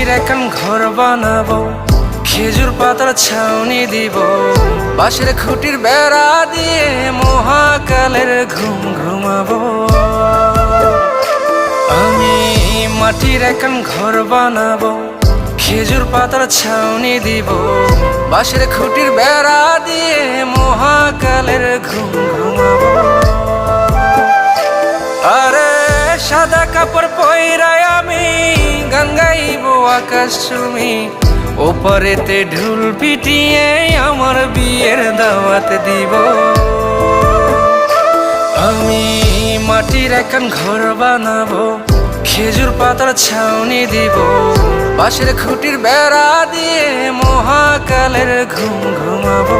মাটির এখন ঘর বানাবো, খেজুর পাতার ছাউনি দিব। বাঁশের খুঁটির বেড়া দিয়ে মহাকালের ঘুম ঘুমাবো। আমি মাটির এখন ঘর বানাবো, খেজুর পাতার ছাউনি দিব। বাঁশের খুঁটির বেড়া দিয়ে মহাকালের ঘুম ঘুমাবো। আরে সাদা কাপড় পয়রায় আমি গান গাইব। আকাশ তুমি ওপরেতে ঢুল পিটিয়ে আমার বিয়ের দাওয়াত দিব। আমি মাটির এখন ঘর বানাবো, খেজুর পাতার ছাউনি দিব। বাঁশের খুঁটির বেড়া দিয়ে মহাকালের ঘুম ঘুমাবো।